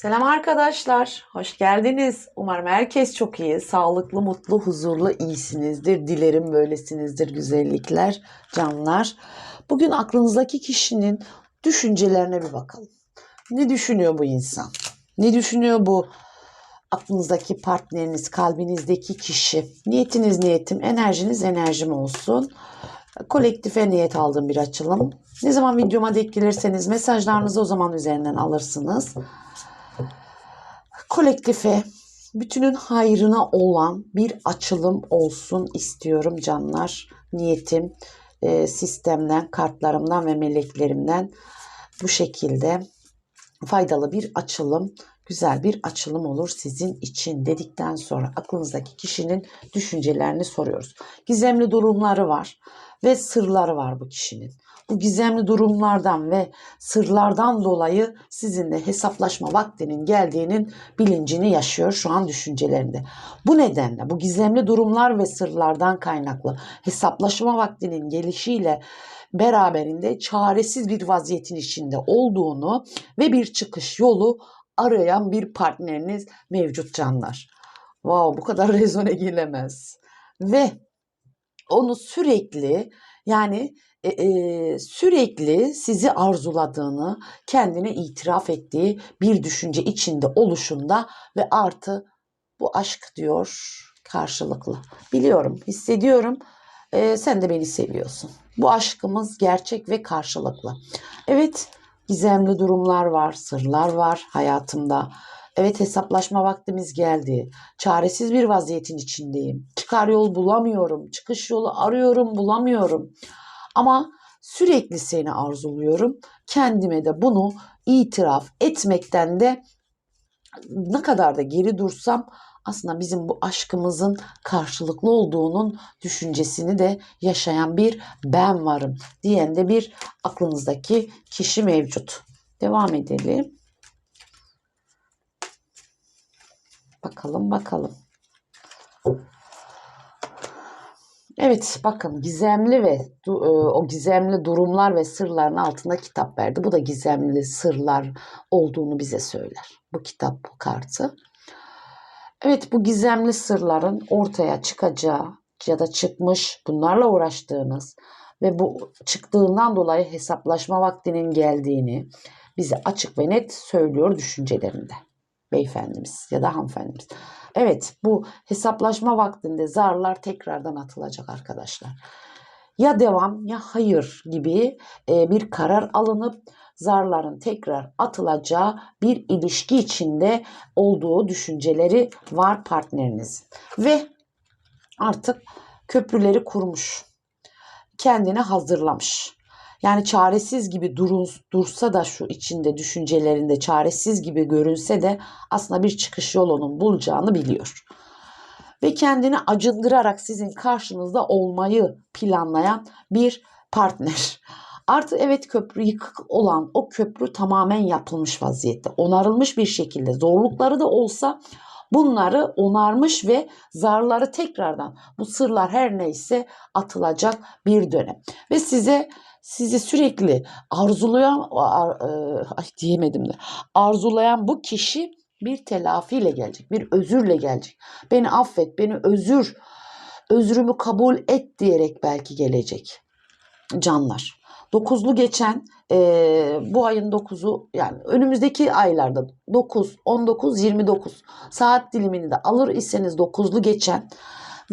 Selam arkadaşlar, hoş geldiniz. Umarım herkes çok iyi, sağlıklı, mutlu, huzurlu, iyisinizdir. Dilerim böylesinizdir güzellikler, canlar. Bugün aklınızdaki kişinin düşüncelerine bir bakalım. Ne düşünüyor bu insan? Ne düşünüyor bu aklınızdaki partneriniz, kalbinizdeki kişi? Niyetiniz niyetim, enerjiniz enerjim olsun. Kolektife niyet aldığım bir açılım. Ne zaman videoma denk gelirseniz mesajlarınızı o zaman üzerinden alırsınız kolektife bütünün hayrına olan bir açılım olsun istiyorum canlar. Niyetim e, sistemden, kartlarımdan ve meleklerimden bu şekilde faydalı bir açılım, güzel bir açılım olur sizin için dedikten sonra aklınızdaki kişinin düşüncelerini soruyoruz. Gizemli durumları var ve sırları var bu kişinin. Bu gizemli durumlardan ve sırlardan dolayı sizinle hesaplaşma vaktinin geldiğinin bilincini yaşıyor şu an düşüncelerinde. Bu nedenle bu gizemli durumlar ve sırlardan kaynaklı hesaplaşma vaktinin gelişiyle beraberinde çaresiz bir vaziyetin içinde olduğunu ve bir çıkış yolu arayan bir partneriniz mevcut canlar. Wow bu kadar rezone gelemez. Ve onu sürekli yani e, e, sürekli sizi arzuladığını, kendine itiraf ettiği bir düşünce içinde oluşunda ve artı bu aşk diyor karşılıklı. Biliyorum, hissediyorum. E, sen de beni seviyorsun. Bu aşkımız gerçek ve karşılıklı. Evet, gizemli durumlar var, sırlar var hayatımda. Evet hesaplaşma vaktimiz geldi. Çaresiz bir vaziyetin içindeyim. Çıkar yol bulamıyorum. Çıkış yolu arıyorum bulamıyorum. Ama sürekli seni arzuluyorum. Kendime de bunu itiraf etmekten de ne kadar da geri dursam aslında bizim bu aşkımızın karşılıklı olduğunun düşüncesini de yaşayan bir ben varım diyen de bir aklınızdaki kişi mevcut. Devam edelim. Bakalım bakalım. Evet bakın gizemli ve e, o gizemli durumlar ve sırların altında kitap verdi. Bu da gizemli sırlar olduğunu bize söyler. Bu kitap bu kartı. Evet bu gizemli sırların ortaya çıkacağı ya da çıkmış bunlarla uğraştığınız ve bu çıktığından dolayı hesaplaşma vaktinin geldiğini bize açık ve net söylüyor düşüncelerinde beyefendimiz ya da hanımefendimiz. Evet bu hesaplaşma vaktinde zarlar tekrardan atılacak arkadaşlar. Ya devam ya hayır gibi e, bir karar alınıp zarların tekrar atılacağı bir ilişki içinde olduğu düşünceleri var partneriniz. Ve artık köprüleri kurmuş. Kendini hazırlamış. Yani çaresiz gibi durun, dursa da şu içinde düşüncelerinde çaresiz gibi görünse de aslında bir çıkış yolunun bulacağını biliyor. Ve kendini acındırarak sizin karşınızda olmayı planlayan bir partner. Artı evet köprü yıkık olan o köprü tamamen yapılmış vaziyette. Onarılmış bir şekilde zorlukları da olsa bunları onarmış ve zarları tekrardan bu sırlar her neyse atılacak bir dönem. Ve size sizi sürekli arzulayan ar, e, ay diyemedim de arzulayan bu kişi bir telafiyle gelecek, bir özürle gelecek. Beni affet, beni özür, özrümü kabul et diyerek belki gelecek. Canlar. Dokuzlu geçen e, bu ayın dokuzu yani önümüzdeki aylarda 9, 19, 29 saat dilimini de alır iseniz dokuzlu geçen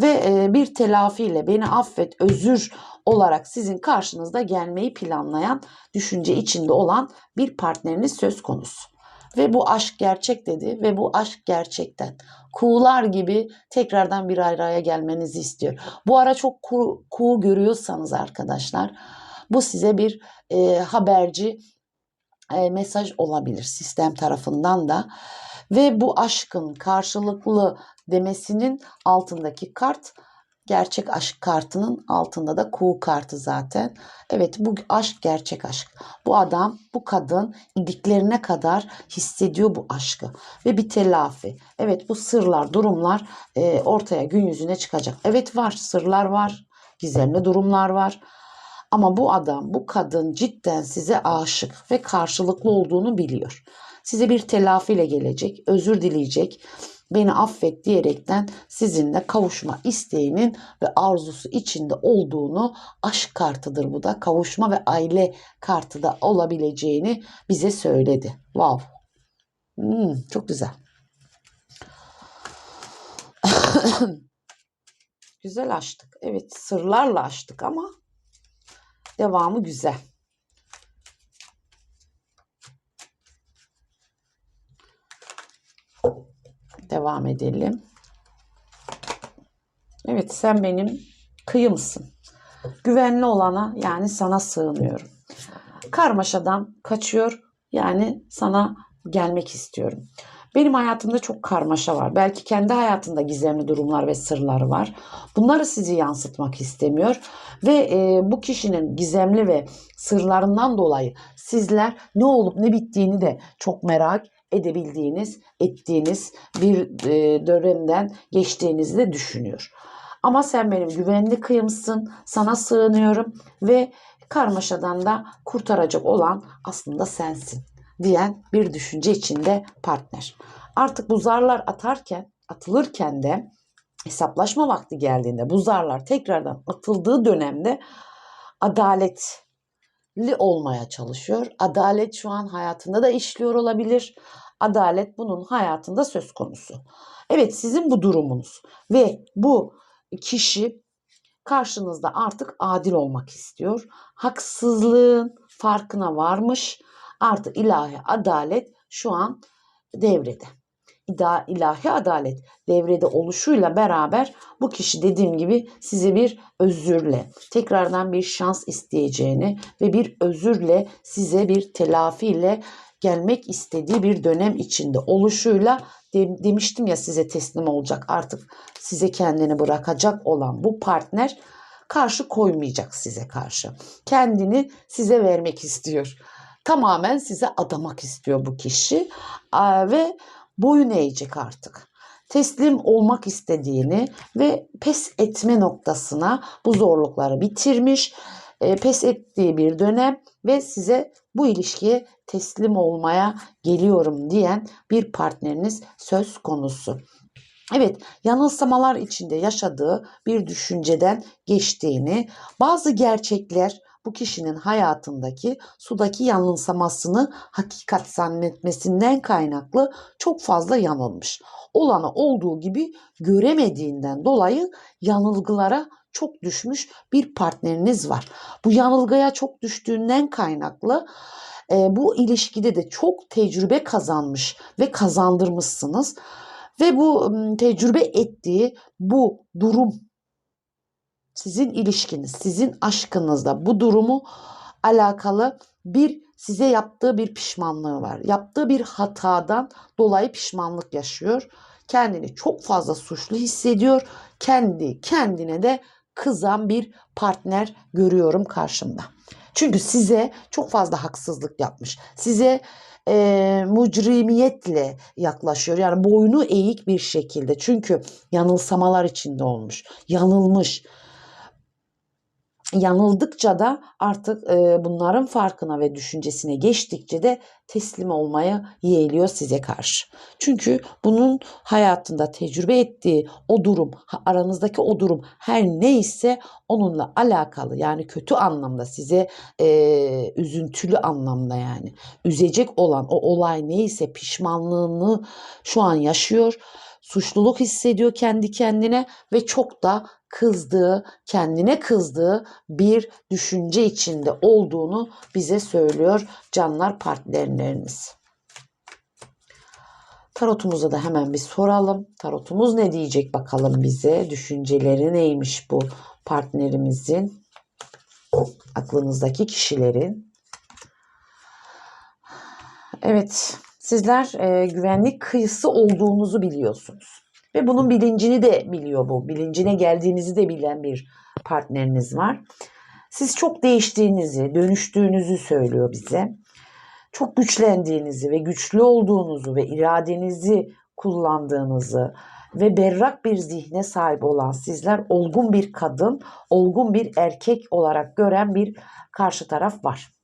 ve e, bir telafiyle beni affet, özür olarak sizin karşınızda gelmeyi planlayan, düşünce içinde olan bir partneriniz söz konusu. Ve bu aşk gerçek dedi ve bu aşk gerçekten. Kuğular gibi tekrardan bir araya gelmenizi istiyor. Bu ara çok kuğu, kuğu görüyorsanız arkadaşlar bu size bir e, haberci e, mesaj olabilir sistem tarafından da. Ve bu aşkın karşılıklı demesinin altındaki kart gerçek aşk kartının altında da kuğu kartı zaten. Evet bu aşk gerçek aşk. Bu adam, bu kadın iliklerine kadar hissediyor bu aşkı. Ve bir telafi. Evet bu sırlar, durumlar e, ortaya gün yüzüne çıkacak. Evet var, sırlar var, gizemli durumlar var. Ama bu adam, bu kadın cidden size aşık ve karşılıklı olduğunu biliyor. size bir telafiyle gelecek, özür dileyecek, beni affet diyerekten sizinle kavuşma isteğinin ve arzusu içinde olduğunu aşk kartıdır bu da. Kavuşma ve aile kartı da olabileceğini bize söyledi. Wow. Hmm, çok güzel. güzel açtık. Evet sırlarla açtık ama devamı güzel. Devam edelim. Evet sen benim kıyımsın. Güvenli olana yani sana sığınıyorum. Karmaşadan kaçıyor yani sana gelmek istiyorum. Benim hayatımda çok karmaşa var. Belki kendi hayatında gizemli durumlar ve sırları var. Bunları sizi yansıtmak istemiyor. Ve e, bu kişinin gizemli ve sırlarından dolayı sizler ne olup ne bittiğini de çok merak edebildiğiniz, ettiğiniz bir e, dönemden geçtiğinizi de düşünüyor. Ama sen benim güvenli kıyımsın, sana sığınıyorum ve karmaşadan da kurtaracak olan aslında sensin diyen bir düşünce içinde partner. Artık bu zarlar atarken, atılırken de hesaplaşma vakti geldiğinde bu zarlar tekrardan atıldığı dönemde adaletli olmaya çalışıyor. Adalet şu an hayatında da işliyor olabilir. Adalet bunun hayatında söz konusu. Evet sizin bu durumunuz ve bu kişi karşınızda artık adil olmak istiyor. Haksızlığın farkına varmış. Artık ilahi adalet şu an devrede. İda, ilahi adalet devrede oluşuyla beraber bu kişi dediğim gibi size bir özürle, tekrardan bir şans isteyeceğini ve bir özürle size bir telafiyle gelmek istediği bir dönem içinde oluşuyla de, demiştim ya size teslim olacak artık size kendini bırakacak olan bu partner karşı koymayacak size karşı. Kendini size vermek istiyor. Tamamen size adamak istiyor bu kişi ve boyun eğecek artık. Teslim olmak istediğini ve pes etme noktasına bu zorlukları bitirmiş, e, pes ettiği bir dönem ve size bu ilişkiye teslim olmaya geliyorum diyen bir partneriniz söz konusu. Evet, yanılsamalar içinde yaşadığı bir düşünceden geçtiğini, bazı gerçekler bu kişinin hayatındaki sudaki yanılsamasını hakikat zannetmesinden kaynaklı çok fazla yanılmış. Olanı olduğu gibi göremediğinden dolayı yanılgılara çok düşmüş bir partneriniz var. Bu yanılgıya çok düştüğünden kaynaklı e, bu ilişkide de çok tecrübe kazanmış ve kazandırmışsınız. Ve bu tecrübe ettiği bu durum sizin ilişkiniz, sizin aşkınızda bu durumu alakalı bir size yaptığı bir pişmanlığı var. Yaptığı bir hatadan dolayı pişmanlık yaşıyor. Kendini çok fazla suçlu hissediyor. Kendi kendine de kızan bir partner görüyorum karşımda. Çünkü size çok fazla haksızlık yapmış. Size e, mucrimiyetle yaklaşıyor. Yani boynu eğik bir şekilde. Çünkü yanılsamalar içinde olmuş. Yanılmış yanıldıkça da artık e, bunların farkına ve düşüncesine geçtikçe de teslim olmaya yeğliyor size karşı. Çünkü bunun hayatında tecrübe ettiği o durum, aranızdaki o durum her neyse onunla alakalı yani kötü anlamda size e, üzüntülü anlamda yani üzecek olan o olay neyse pişmanlığını şu an yaşıyor suçluluk hissediyor kendi kendine ve çok da kızdığı, kendine kızdığı bir düşünce içinde olduğunu bize söylüyor canlar partnerleriniz. Tarotumuza da hemen bir soralım. Tarotumuz ne diyecek bakalım bize? Düşünceleri neymiş bu partnerimizin? Aklınızdaki kişilerin. Evet, sizler e, güvenlik kıyısı olduğunuzu biliyorsunuz. Ve bunun bilincini de biliyor bu. Bilincine geldiğinizi de bilen bir partneriniz var. Siz çok değiştiğinizi, dönüştüğünüzü söylüyor bize. Çok güçlendiğinizi ve güçlü olduğunuzu ve iradenizi kullandığınızı ve berrak bir zihne sahip olan sizler olgun bir kadın, olgun bir erkek olarak gören bir karşı taraf var.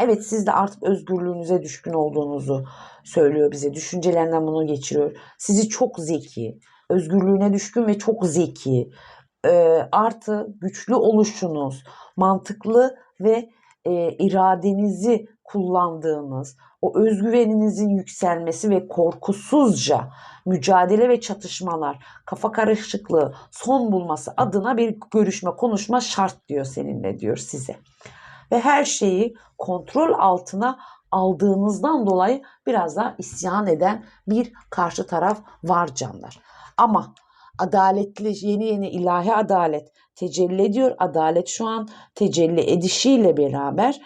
Evet siz de artık özgürlüğünüze düşkün olduğunuzu söylüyor bize. Düşüncelerinden bunu geçiriyor. Sizi çok zeki, özgürlüğüne düşkün ve çok zeki, e, artı güçlü oluşunuz, mantıklı ve e, iradenizi kullandığınız, o özgüveninizin yükselmesi ve korkusuzca mücadele ve çatışmalar, kafa karışıklığı son bulması adına bir görüşme, konuşma şart diyor seninle diyor size. Ve her şeyi kontrol altına aldığınızdan dolayı biraz daha isyan eden bir karşı taraf var canlar. Ama adaletli yeni yeni ilahi adalet tecelli ediyor. Adalet şu an tecelli edişiyle beraber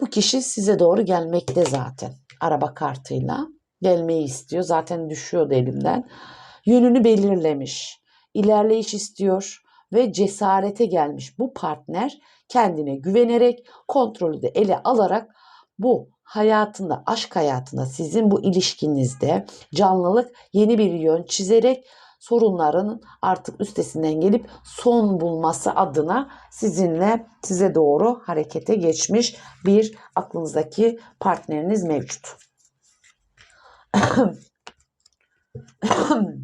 bu kişi size doğru gelmekte zaten. Araba kartıyla gelmeyi istiyor. Zaten düşüyordu elimden. Yönünü belirlemiş. ilerleyiş istiyor ve cesarete gelmiş bu partner kendine güvenerek kontrolü de ele alarak bu hayatında, aşk hayatında, sizin bu ilişkinizde canlılık yeni bir yön çizerek sorunların artık üstesinden gelip son bulması adına sizinle size doğru harekete geçmiş bir aklınızdaki partneriniz mevcut.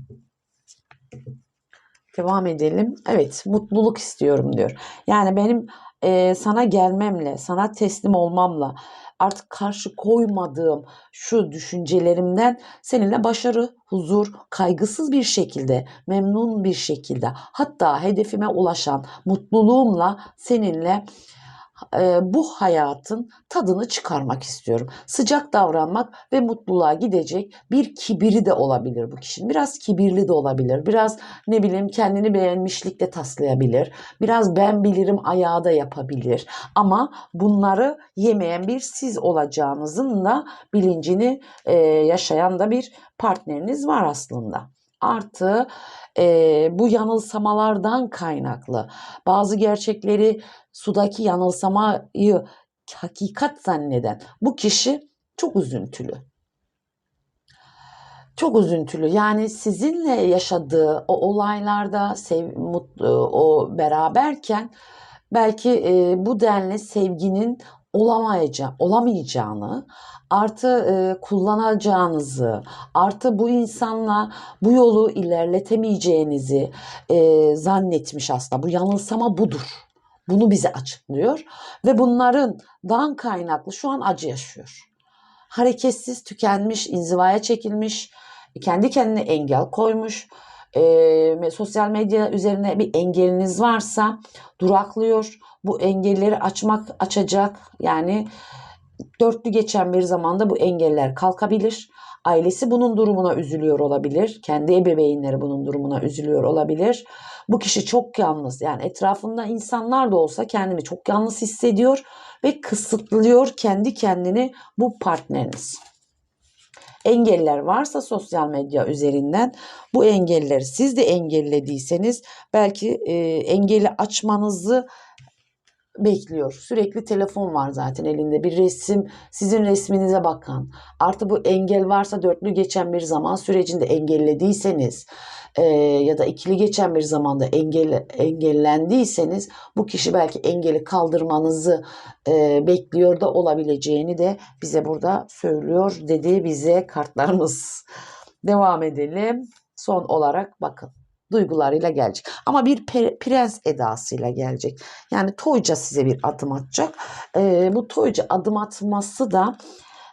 Devam edelim. Evet, mutluluk istiyorum diyor. Yani benim e, sana gelmemle, sana teslim olmamla, artık karşı koymadığım şu düşüncelerimden seninle başarı, huzur, kaygısız bir şekilde, memnun bir şekilde, hatta hedefime ulaşan mutluluğumla seninle bu hayatın tadını çıkarmak istiyorum. Sıcak davranmak ve mutluluğa gidecek bir kibiri de olabilir bu kişinin. Biraz kibirli de olabilir. Biraz ne bileyim kendini beğenmişlikle taslayabilir. Biraz ben bilirim ayağı da yapabilir. Ama bunları yemeyen bir siz olacağınızın da bilincini yaşayan da bir partneriniz var aslında. Artı e, bu yanılsamalardan kaynaklı bazı gerçekleri sudaki yanılsamayı hakikat zanneden bu kişi çok üzüntülü. Çok üzüntülü. Yani sizinle yaşadığı o olaylarda sev, mutlu, o beraberken belki e, bu denli sevginin olamayacağı, olamayacağını, artı e, kullanacağınızı, artı bu insanla bu yolu ilerletemeyeceğinizi e, zannetmiş aslında. Bu yanılsama budur. Bunu bize açıklıyor ve bunların dan kaynaklı şu an acı yaşıyor. Hareketsiz, tükenmiş, inzivaya çekilmiş, kendi kendine engel koymuş. E, sosyal medya üzerine bir engeliniz varsa duraklıyor. Bu engelleri açmak açacak. Yani dörtlü geçen bir zamanda bu engeller kalkabilir. Ailesi bunun durumuna üzülüyor olabilir. Kendi ebeveynleri bunun durumuna üzülüyor olabilir. Bu kişi çok yalnız. Yani etrafında insanlar da olsa kendini çok yalnız hissediyor ve kısıtlıyor kendi kendini bu partneriniz. Engeller varsa sosyal medya üzerinden bu engelleri siz de engellediyseniz belki e, engeli açmanızı bekliyor. Sürekli telefon var zaten elinde. Bir resim sizin resminize bakan. Artı bu engel varsa dörtlü geçen bir zaman sürecinde engellediyseniz e, ya da ikili geçen bir zamanda engel, engellendiyseniz bu kişi belki engeli kaldırmanızı e, bekliyor da olabileceğini de bize burada söylüyor dedi bize kartlarımız. Devam edelim. Son olarak bakın duygularıyla gelecek. Ama bir prens edasıyla gelecek. Yani toyca size bir adım atacak. E, bu toyca adım atması da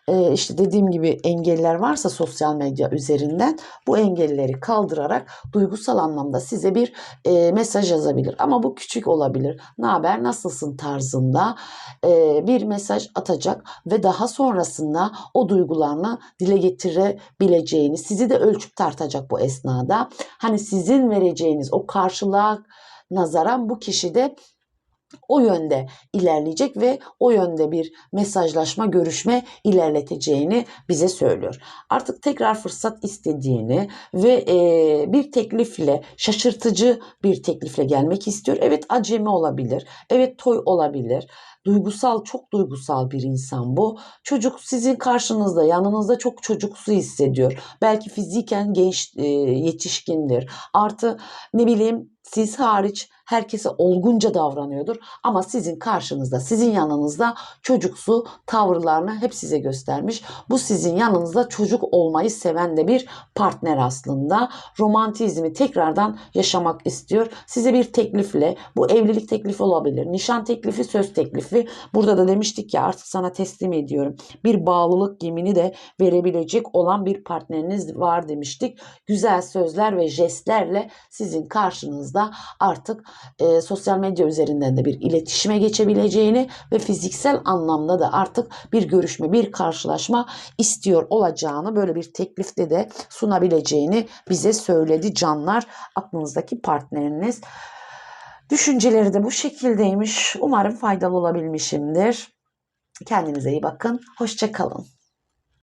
e, işte dediğim gibi engeller varsa sosyal medya üzerinden bu engelleri kaldırarak duygusal anlamda size bir e, mesaj yazabilir. Ama bu küçük olabilir. Ne haber, nasılsın tarzında e, bir mesaj atacak ve daha sonrasında o duygularını dile getirebileceğini, sizi de ölçüp tartacak bu esnada. Hani sizin vereceğiniz o karşılığa nazaran bu kişi de o yönde ilerleyecek ve o yönde bir mesajlaşma, görüşme ilerleteceğini bize söylüyor. Artık tekrar fırsat istediğini ve e, bir teklifle, şaşırtıcı bir teklifle gelmek istiyor. Evet acemi olabilir, evet toy olabilir. Duygusal, çok duygusal bir insan bu. Çocuk sizin karşınızda, yanınızda çok çocuksu hissediyor. Belki fiziken genç, e, yetişkindir. Artı ne bileyim siz hariç herkese olgunca davranıyordur. Ama sizin karşınızda, sizin yanınızda çocuksu tavırlarını hep size göstermiş. Bu sizin yanınızda çocuk olmayı seven de bir partner aslında. Romantizmi tekrardan yaşamak istiyor. Size bir teklifle, bu evlilik teklifi olabilir, nişan teklifi, söz teklifi. Burada da demiştik ya artık sana teslim ediyorum. Bir bağlılık gemini de verebilecek olan bir partneriniz var demiştik. Güzel sözler ve jestlerle sizin karşınızda artık e, sosyal medya üzerinden de bir iletişime geçebileceğini ve fiziksel anlamda da artık bir görüşme, bir karşılaşma istiyor olacağını böyle bir teklifte de sunabileceğini bize söyledi canlar. Aklınızdaki partneriniz. Düşünceleri de bu şekildeymiş. Umarım faydalı olabilmişimdir. Kendinize iyi bakın. Hoşçakalın.